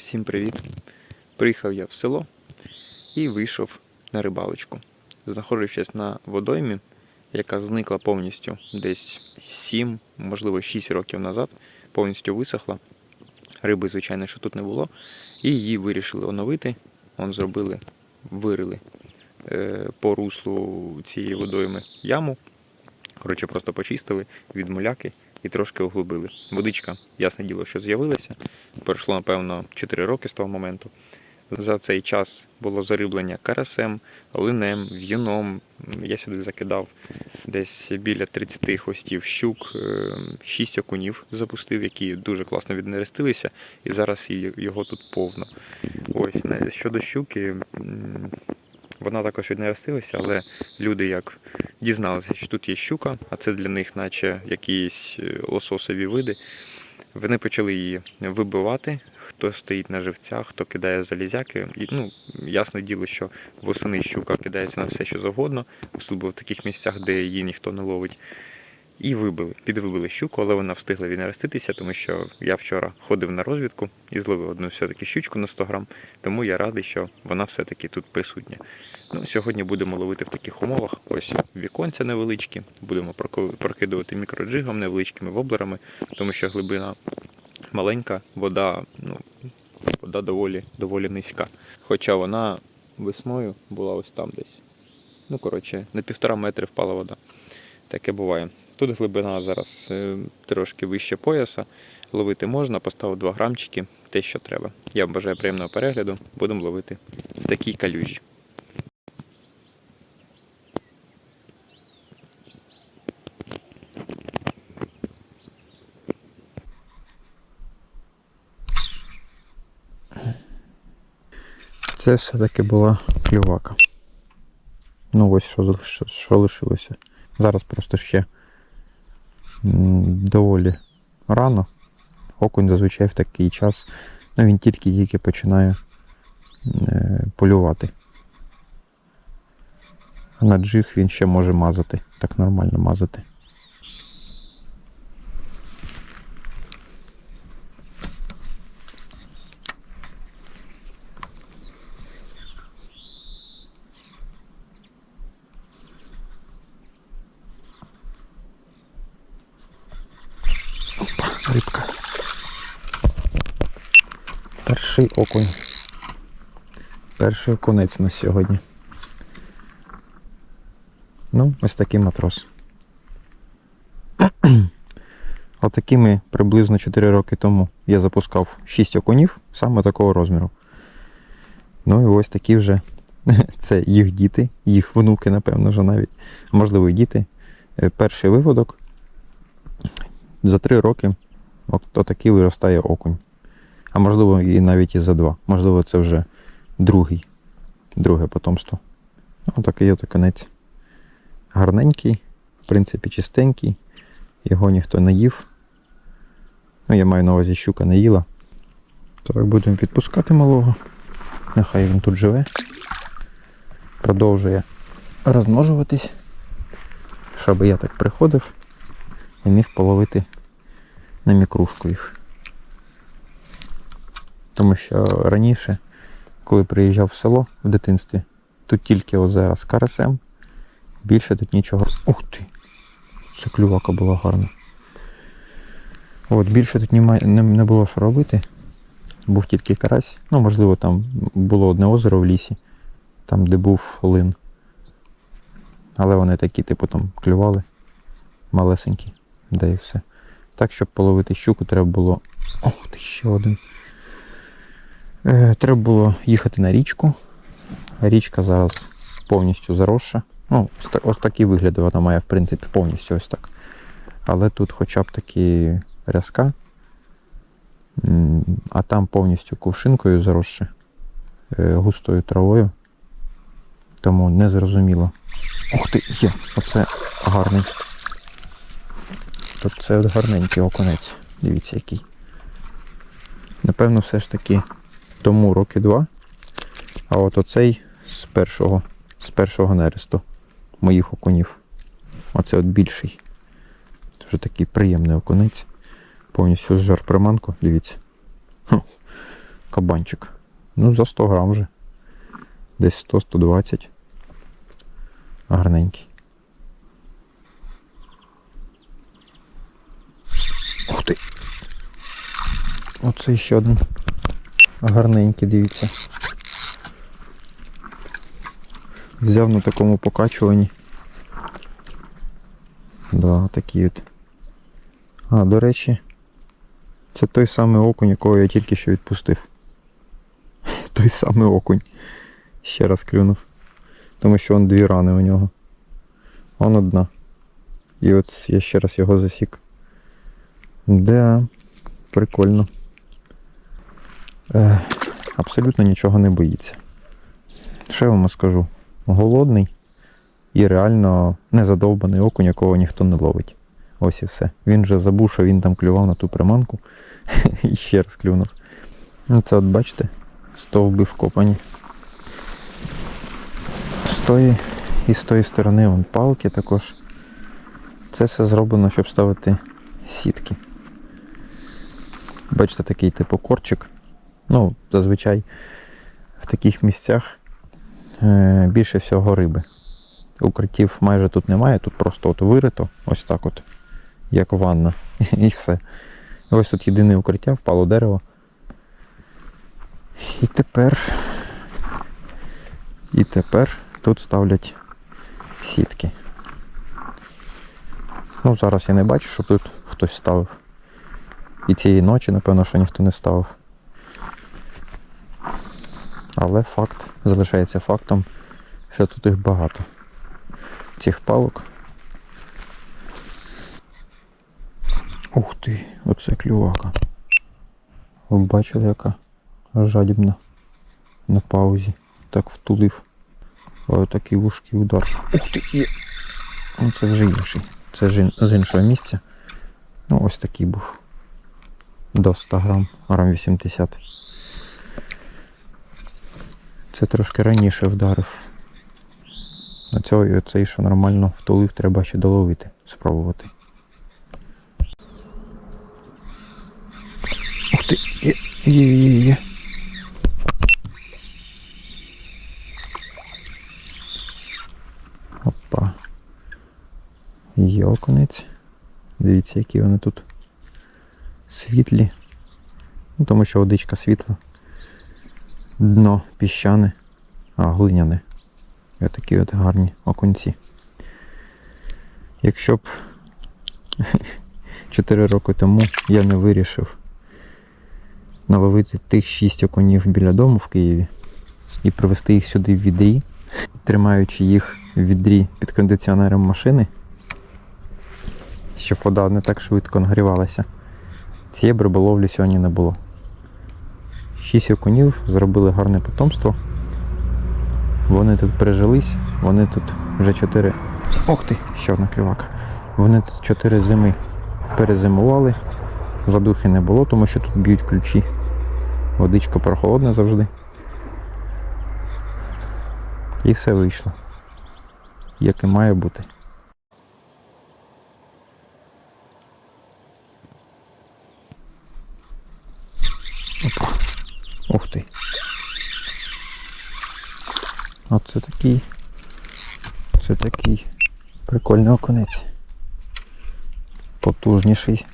Всім привіт! Приїхав я в село і вийшов на рибалочку. Знаходжусь на водоймі, яка зникла повністю десь 7, можливо 6 років назад, повністю висохла. Риби, звичайно, що тут не було. І її вирішили оновити. Он зробили, вирили е, по руслу цієї водойми яму. Коротше, просто почистили від муляки і трошки оглубили. Водичка, ясне діло, що з'явилася. Пройшло, напевно, 4 роки з того моменту. За цей час було зариблення карасем, линем, в'юном. Я сюди закидав десь біля 30 хвостів щук, 6 окунів запустив, які дуже класно віднерестилися, і зараз його тут повно. Ось щодо щуки, вона також віднерестилася, але люди як дізналися, що тут є щука, а це для них, наче якісь е, лососові види. Вони почали її вибивати. Хто стоїть на живцях, хто кидає залізяки. І, ну, ясне діло, що восени щука кидається на все, що завгодно, особливо в таких місцях, де її ніхто не ловить. І вибили, підвибили щуку, але вона встигла віднереститися, тому що я вчора ходив на розвідку і зловив одну все-таки щучку на 100 грам, тому я радий, що вона все-таки тут присутня. Ну, сьогодні будемо ловити в таких умовах. Ось віконця невеличкі, будемо прокидувати мікроджигом невеличкими воблерами, тому що глибина маленька, вода, ну, вода доволі, доволі низька. Хоча вона весною була ось там десь. Ну, коротше, на півтора метри впала вода. Таке буває. Тут глибина зараз е, трошки вище пояса. Ловити можна, поставив 2 грамчики, те, що треба. Я вам бажаю приємного перегляду. Будемо ловити в такій калюжі. Це все-таки була клювака. Ну ось що, що, лишилося. Зараз просто ще доволі рано. Окунь зазвичай в такий час. Ну він тільки-тільки починає е, полювати. А на джиг він ще може мазати. Так нормально мазати. Рибка. Перший окунь. Перший окунець у нас сьогодні. Ну, ось такий матрос. Отакими приблизно 4 роки тому я запускав 6 окунів саме такого розміру. Ну і ось такі вже це їх діти, їх внуки, напевно, вже навіть, можливо діти. Е, Перший виводок. За 3 роки отакий виростає окунь. А можливо і навіть і за два. Можливо, це вже другий, друге потомство. Отакий от окунець. Гарненький, в принципі, чистенький. Його ніхто не їв. Ну, я маю на увазі, щука не їла. Так, будемо відпускати малого. Нехай він тут живе. Продовжує розмножуватись. Щоб я так приходив і міг половити на мікрушку їх. Тому що раніше, коли приїжджав в село в дитинстві, тут тільки озера з карасем, більше тут нічого. Ух ти! Це клювака була гарна. От, більше тут не було що робити. Був тільки карась. Ну, можливо, там було одне озеро в лісі, там, де був лин. Але вони такі, типу, там клювали малесенькі, де і все. Так, щоб половити щуку, треба було. Ох ти ще один. Е, треба було їхати на річку. Річка зараз повністю заросша. Ну, ось, та- ось такий вигляд вона має, в принципі, повністю ось так. Але тут хоча б такі рязка, а там повністю кувшинкою заросше, е, густою травою. Тому не зрозуміло. Ух ти, є, оце гарний. Тобто це от гарненький окунець. Дивіться який. Напевно, все ж таки тому роки два. А от оцей з першого, з першого нересту моїх окунів. Оце от більший. Дуже такий приємний окунець. Повністю з жар приманку, дивіться. Хм. кабанчик. Ну, за 100 грам вже. Десь 100-120. Гарненький. Ти! Оце ще один. Гарненький, дивіться. Взяв на такому покачуванні. Да, такий от. А, до речі, це той самий окунь, якого я тільки що відпустив. Той самий окунь. Ще раз клюнув. Тому що он дві рани у нього. Он одна. І от я ще раз його засік. Да, прикольно. Е, абсолютно нічого не боїться. Що я вам скажу? Голодний і реально незадовбаний окунь, якого ніхто не ловить. Ось і все. Він вже забув, що він там клював на ту приманку і ще раз клюнув. Ну це от бачите, стовби вкопані. З тої і з тої сторони вон палки також. Це все зроблено, щоб ставити сітки. Бачите, такий типу корчик. Ну, зазвичай в таких місцях е, більше всього риби. Укриттів майже тут немає, тут просто от вирито, ось так от, як ванна. І все. Ось тут єдине укриття, впало дерево. І тепер. І тепер тут ставлять сітки. Ну, зараз я не бачу, щоб тут хтось ставив. І цієї ночі, напевно, що ніхто не ставив. Але факт залишається фактом, що тут їх багато. Цих палок. Ух ти, оце клювака. Ви бачили, яка жадібна на паузі. Так втулив. Ось такий вужкий удар. Ух ти! Є. Ну, це вже інший. Це ж з іншого місця. Ну, ось такий був. До 100 грам, грам 80. Це трошки раніше вдарив. На цього і оцей, що нормально втулив, треба ще доловити, спробувати. Ух ти! Є, є, є, є. Опа. Є. Дивіться, які вони тут світлі. Ну, тому що водичка світла. Дно піщане, а глиняне. І отакі от гарні окунці. Якщо б 4 роки тому я не вирішив наловити тих 6 окунів біля дому в Києві і привезти їх сюди в відрі, тримаючи їх в відрі під кондиціонером машини, щоб вода не так швидко нагрівалася, цієї риболовлі сьогодні не було. Шість окунів зробили гарне потомство. Вони тут прижились, вони тут вже чотири. Ох ти, ще одна клювака. Вони тут чотири зими перезимували. Задухи не було, тому що тут б'ють ключі. Водичка прохолодна завжди. І все вийшло. Як і має бути. Ух ти. А це такий. Це такий прикольний окунець. Потужніший.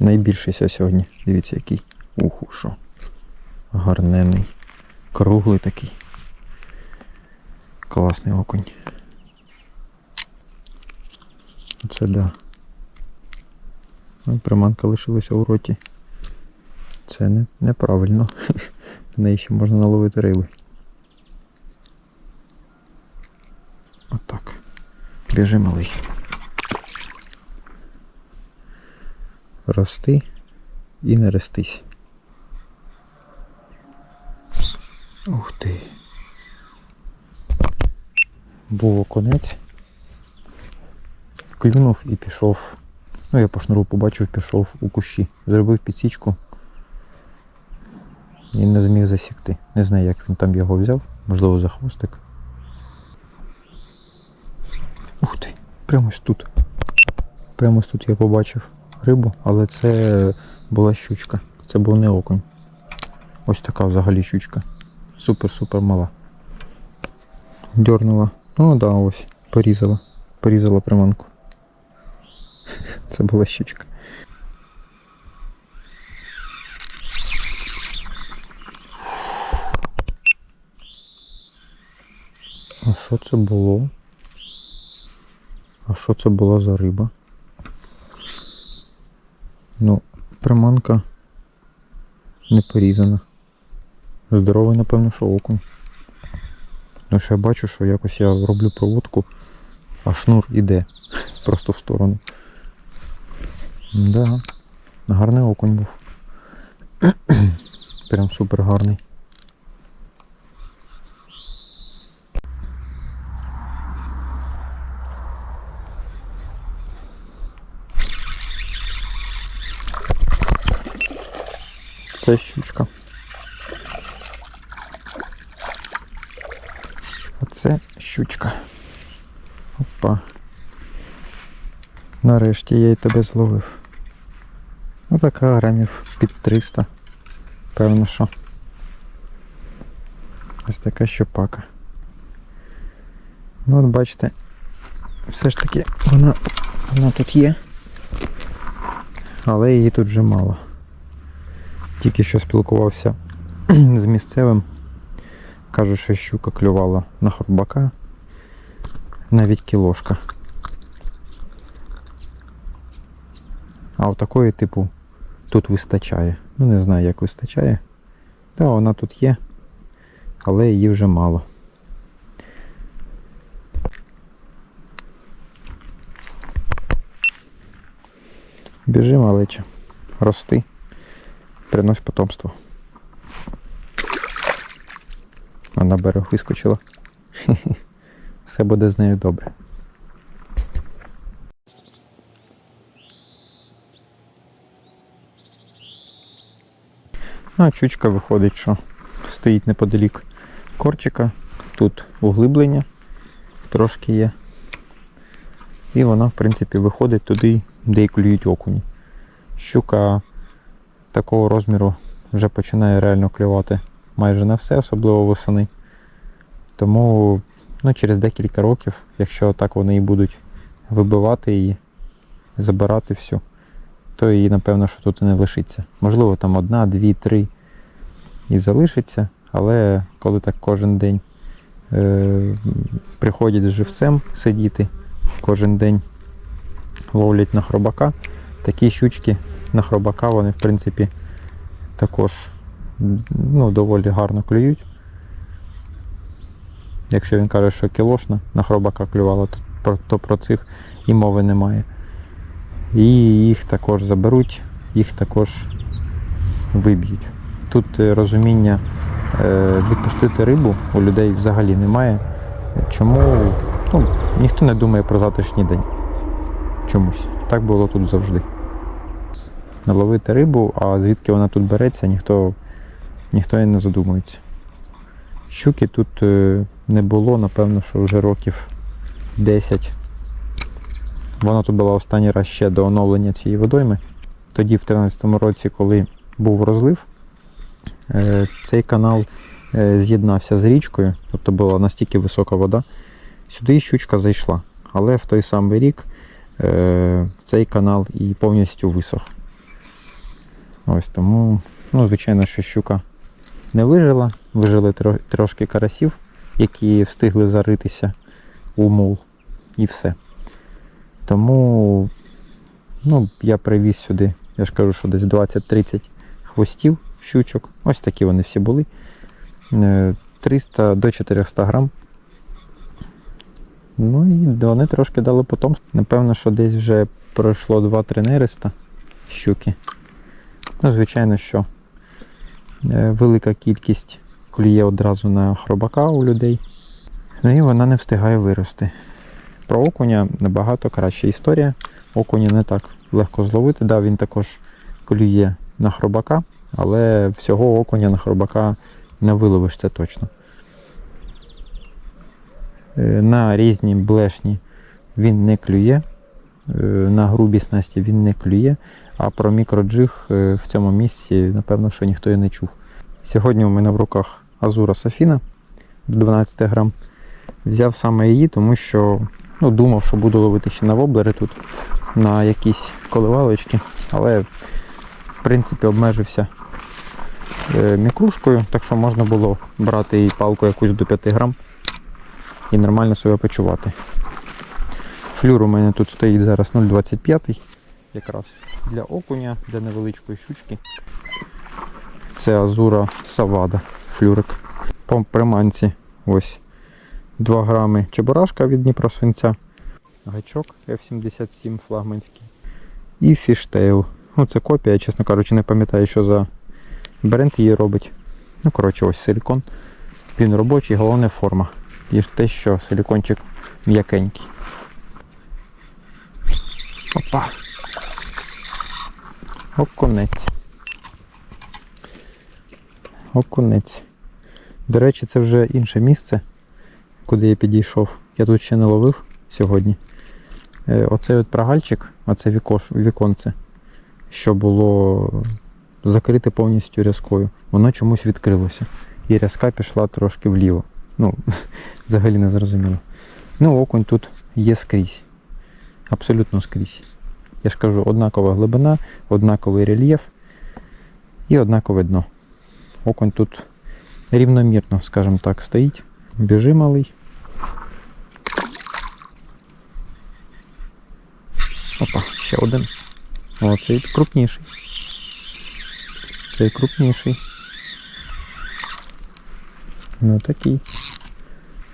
Найбільшийся сьогодні. Дивіться який. Уху, що. Гарнений. Круглий такий. Класний окунь. Це да. Приманка лишилася у роті. Це не, неправильно. На неї ще можна наловити риби. Отак. Біжи малий. Рости і не ростись. Ух ти. Був оконець. Клюнув і пішов. Ну, я по шнуру побачив, пішов у кущі. Зробив підсічку. І не зміг засікти. Не знаю, як він там його взяв. Можливо, за хвостик. Ух ти, прямо ось тут. Прямо ось тут я побачив рибу, але це була щучка. Це був не окунь. Ось така взагалі щучка. Супер-супер мала. Дьорнула. Ну да, ось. Порізала. Порізала приманку. Це була щучка. А що це було? А що це була за риба? Ну, приманка не порізана. Здоровий, напевно, що окунь. Ну, ще я бачу, що якось я роблю проводку, а шнур іде просто в сторону. Да, гарний окунь був. Прям супер гарний. Це щучка. Оце щучка. Опа. Нарешті я й тебе зловив. Ну така грамів під 300. Певно, що. Ось така щопака. Ну от бачите, все ж таки вона, вона тут є. Але її тут вже мало. Тільки що спілкувався з місцевим. Каже, що щука клювала на хробака. Навіть кілошка. А от такої типу тут вистачає. Ну не знаю як вистачає. Та вона тут є, але її вже мало. Біжи, малече, рости, принось потомство. А на берег вискочила. Все буде з нею добре. А чучка виходить, що стоїть неподалік корчика. Тут углиблення трошки є. І вона, в принципі, виходить туди, де й клюють окуні. Щука такого розміру вже починає реально клювати майже на все, особливо восени. Тому ну, через декілька років, якщо так вони і будуть вибивати її, забирати всю, то її, напевно, що тут і не лишиться. Можливо, там одна, дві, три і залишиться, але коли так кожен день е- приходять з живцем сидіти, кожен день ловлять на хробака, такі щучки на хробака, вони, в принципі, також ну, доволі гарно клюють. Якщо він каже, що кілошна на хробака клювала, то то про цих і мови немає. І їх також заберуть, їх також виб'ють. Тут е, розуміння е, відпустити рибу у людей взагалі немає. Чому ну, ніхто не думає про завтрашній день. Чомусь. Так було тут завжди. Наловити рибу, а звідки вона тут береться, ніхто, ніхто і не задумується. Щуки тут е, не було, напевно, що вже років 10. Вона тут була останній раз ще до оновлення цієї водойми. Тоді, в 2013 році, коли був розлив, е, цей канал е, з'єднався з річкою, тобто була настільки висока вода. Сюди щучка зайшла. Але в той самий рік цей канал і повністю висох. Ось тому, ну, звичайно, що щука не вижила. Вижили трошки карасів, які встигли заритися у мул. І все. Тому ну, я привіз сюди, я ж кажу, що десь 20-30 хвостів щучок. Ось такі вони всі були. Е, 300 до 400 грам. Ну і вони трошки дали потомство. Напевно, що десь вже пройшло 2-3 нереста щуки. Ну, звичайно, що е, велика кількість клює одразу на хробака у людей. Ну і вона не встигає вирости. Про окуня набагато краща історія. Окуня не так легко зловити. Да, він також клює на хробака, але всього окуня на хробака не виловиш це точно. Е, На різні блешні він не клює, е, на грубі снасті він не клює, а про мікроджиг е, в цьому місці, напевно, що ніхто і не чув. Сьогодні у мене в руках Азура Софіна до 12 грам. Взяв саме її, тому що ну, думав, що буду ловити ще на воблери тут, на якісь коливалочки, але в принципі обмежився е, мікрушкою, так що можна було брати і палку якусь до 5 грам і нормально себе почувати. Флюр у мене тут стоїть зараз 0,25, якраз для окуня, для невеличкої щучки. Це Азура Савада флюрик. По приманці ось 2 грами чебурашка від Дніпросвинця, гачок F77 флагманський і фіштейл. Ну, це копія, чесно кажучи, не пам'ятаю, що за бренд її робить. Ну, коротше, ось силікон. Він робочий, головне форма. І те, що силікончик м'якенький. Опа. Окунець. Окунець. До речі, це вже інше місце, куди я підійшов. Я тут ще не ловив сьогодні. Е, Оцей от прогальчик, оце вікош, віконце, що було закрите повністю рязкою, воно чомусь відкрилося. І рязка пішла трошки вліво. Ну, взагалі не зрозуміло. Ну, окунь тут є скрізь. Абсолютно скрізь. Я ж кажу, однакова глибина, однаковий рельєф і однакове дно. Окунь тут рівномірно, скажімо так, стоїть. Біжи малий. Опа, ще один. О, цей крупніший. Цей крупніший. Ну такий.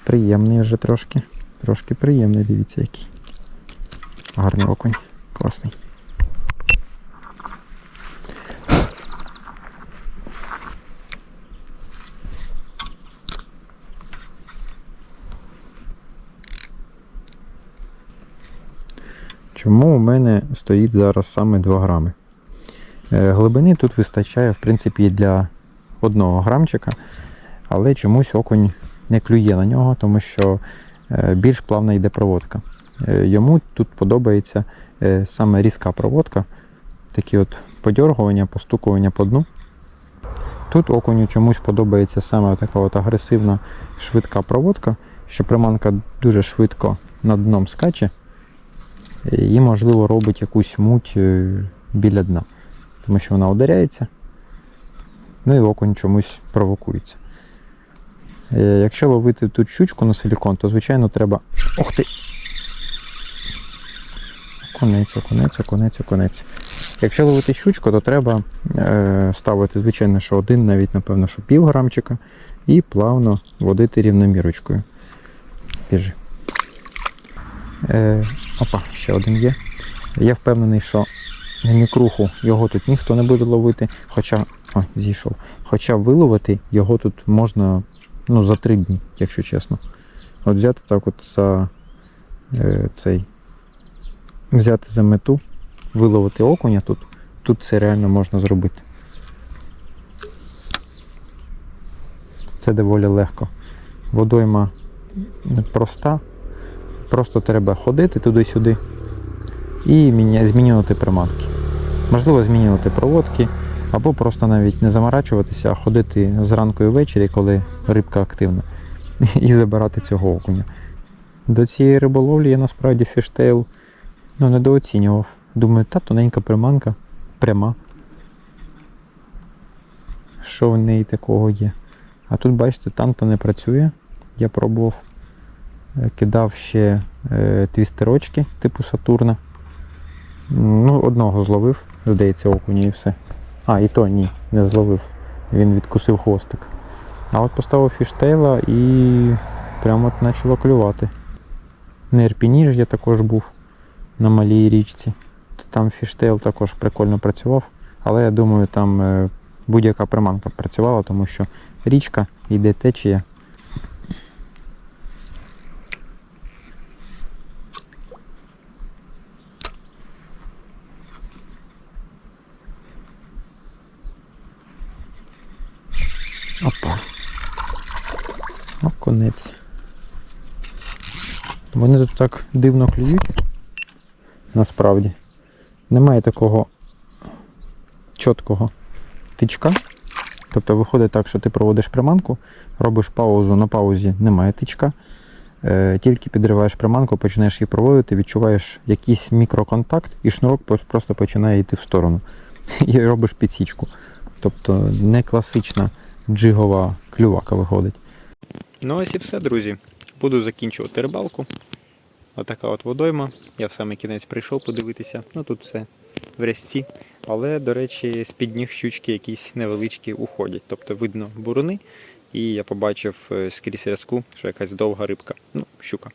Приємний вже трошки. Трошки приємний, дивіться який. Гарний окунь. Класний. Чому у мене стоїть зараз саме 2 грами? Е, Глибини тут вистачає, в принципі, для одного грамчика, але чомусь окунь не клює на нього, тому що е, більш плавна йде проводка. Е, Йому тут подобається саме різка проводка, такі от подьоргування, постукування по дну. Тут окуню чомусь подобається саме така от агресивна швидка проводка, що приманка дуже швидко над дном скаче і, можливо, робить якусь муть е, біля дна, тому що вона ударяється, ну і окунь чомусь провокується. Е, Якщо ловити тут щучку на силікон, то звичайно треба. Ох ти! Окунець, окунець, окунець, окунець. Якщо ловити щучку, то треба е, ставити, звичайно, що один, навіть, напевно, що пів грамчика, і плавно водити рівномірочкою. Біжи. Е, опа, ще один є. Я впевнений, що мікруху його тут ніхто не буде ловити, хоча. О, зійшов. Хоча виловити його тут можна ну, за три дні, якщо чесно. От взяти так от за е, цей. Взяти за мету, виловити окуня тут. Тут це реально можна зробити. Це доволі легко. Водойма проста. Просто треба ходити туди-сюди і змінювати приманки. Можливо, змінювати проводки, або просто навіть не заморачуватися, а ходити зранку і ввечері, коли рибка активна, і забирати цього окуня. До цієї риболовлі я насправді фіштейл ну, недооцінював. Думаю, та тоненька приманка, пряма. Що в неї такого є? А тут, бачите, танта не працює. Я пробував. Е, Кидав ще е, твістерочки типу Сатурна. Ну, одного зловив, здається, окуня і все. А, і то ні, не зловив. Він відкусив хвостик. А от поставив фіштейла і прямо от почало клювати. На Ірпіні ж я також був на малій річці. Там фіштейл також прикольно працював, але я думаю, там е, будь-яка приманка працювала, тому що річка, йде течія. Опа. Окунець. Вони тут так дивно клюють. Насправді. Немає такого чіткого тичка. Тобто виходить так, що ти проводиш приманку, робиш паузу, на паузі немає тичка. Е, тільки підриваєш приманку, починаєш її проводити, відчуваєш якийсь мікроконтакт, і шнурок просто починає йти в сторону. І робиш підсічку. Тобто не класична джигова клювака виходить. Ну ось і все, друзі. Буду закінчувати рибалку. Отака от водойма. Я в самий кінець прийшов подивитися. Ну тут все в рязці. Але, до речі, з-під ніг щучки якісь невеличкі уходять. Тобто видно буруни. І я побачив е, скрізь рязку, що якась довга рибка. Ну, щука.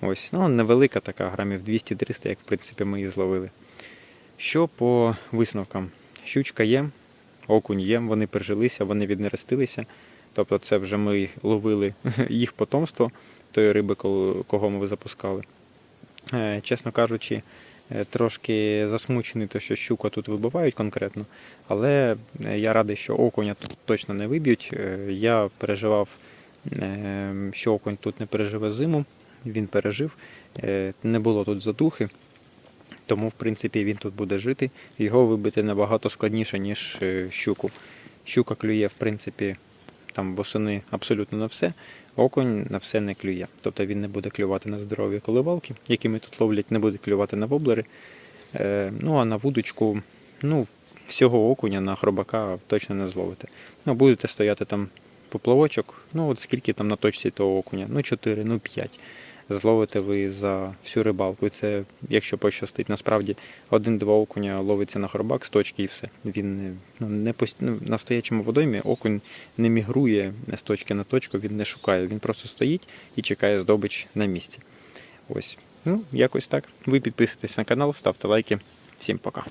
Ось, ну, невелика така, грамів 200-300, як в принципі ми її зловили. Що по висновкам? Щучка є, окунь є, вони пережилися, вони віднерестилися. Тобто це вже ми ловили їх потомство тої риби, кого ми запускали. Е, Чесно кажучи, е, трошки засмучений, то що щука тут вибивають конкретно, але е, я радий, що окуня тут точно не виб'ють. Я переживав, що окунь тут не переживе зиму. Він пережив, не було тут задухи, тому в принципі він тут буде жити. Його вибити набагато складніше, ніж щуку. Щука клює, в принципі, там восени абсолютно на все. Окунь на все не клює. Тобто він не буде клювати на здорові коливалки, які ми тут ловлять, не буде клювати на воблери. Е, ну а на вудочку, ну, всього окуня на хробака точно не зловите. Ну, будете стояти там поплавочок, ну от скільки там на точці того окуня, ну 4, ну 5. Зловите ви за всю рибалку. Це, якщо пощастить, насправді один-два окуня ловиться на хробак з точки і все. Він ну, не пост... ну, на стоячому водоймі окунь не мігрує з точки на точку, він не шукає. Він просто стоїть і чекає здобич на місці. Ось. Ну, якось так. Ви підписуйтесь на канал, ставте лайки. Всім пока.